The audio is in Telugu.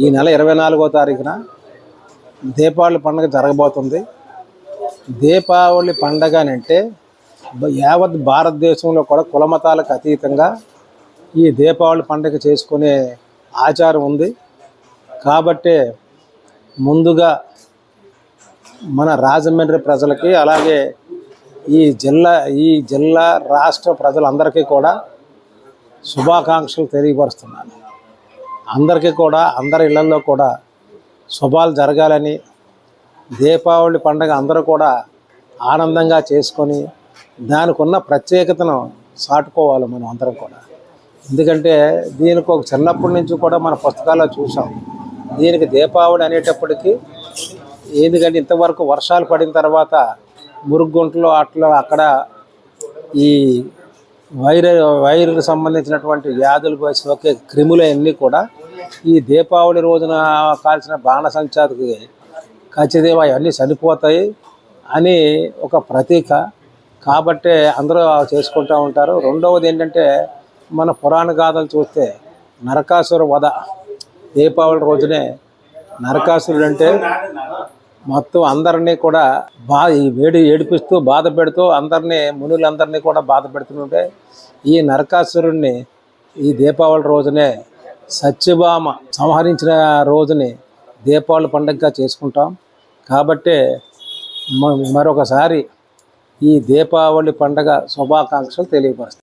ఈ నెల ఇరవై నాలుగో తారీఖున దీపావళి పండుగ జరగబోతుంది. దీపావళి పండగ అని అంటే యావత్ భారతదేశంలో కూడా కులమతాలకు అతీతంగా ఈ దీపావళి పండుగ చేసుకునే ఆచారం ఉంది. కాబట్టే ముందుగా మన రాజమండ్రి ప్రజలకి అలాగే ఈ జిల్లా ఈ జిల్లా రాష్ట్ర ప్రజలందరికీ కూడా శుభాకాంక్షలు తెలియపరుస్తున్నాను. అందరికీ కూడా అందరి ఇళ్ళలో కూడా శుభాలు జరగాలని దీపావళి పండుగ అందరూ కూడా ఆనందంగా చేసుకొని దానికి ఉన్న ప్రత్యేకతను సాటుకోవాలి మనం అందరం కూడా. ఎందుకంటే దీనికి ఒక చిన్నప్పటి నుంచి కూడా మన పుస్తకాల్లో చూసాం దీనికి దీపావళి అనేటప్పటికీ ఎందుకంటే ఇంతవరకు వర్షాలు పడిన తర్వాత మురుగుంట్లో అట్లా అక్కడ ఈ వైర వైర్కి సంబంధించినటువంటి వ్యాధులు సోకే క్రిములు అన్నీ కూడా ఈ దీపావళి రోజున కాల్చిన బాణసంచాకి ఖచ్చితంగా అవన్నీ చనిపోతాయి అని ఒక ప్రతీక. కాబట్టే అందరూ చేసుకుంటూ ఉంటారు. రెండవది ఏంటంటే మన పురాణ గాథలు చూస్తే నరకాసుర వధ దీపావళి రోజునే నరకాసురుడు అంటే మొత్తం అందరినీ కూడా బా ఈ వేడి ఏడిపిస్తూ బాధ పెడుతూ అందరినీ మునులందరినీ కూడా బాధ పెడుతుంటే ఈ నరకాసురుణ్ణి ఈ దీపావళి రోజునే సత్యభామ సంహరించిన రోజుని దీపావళి పండుగగా చేసుకుంటాం. కాబట్టే మరొకసారి ఈ దీపావళి పండగ శుభాకాంక్షలు తెలియపరుస్తాం.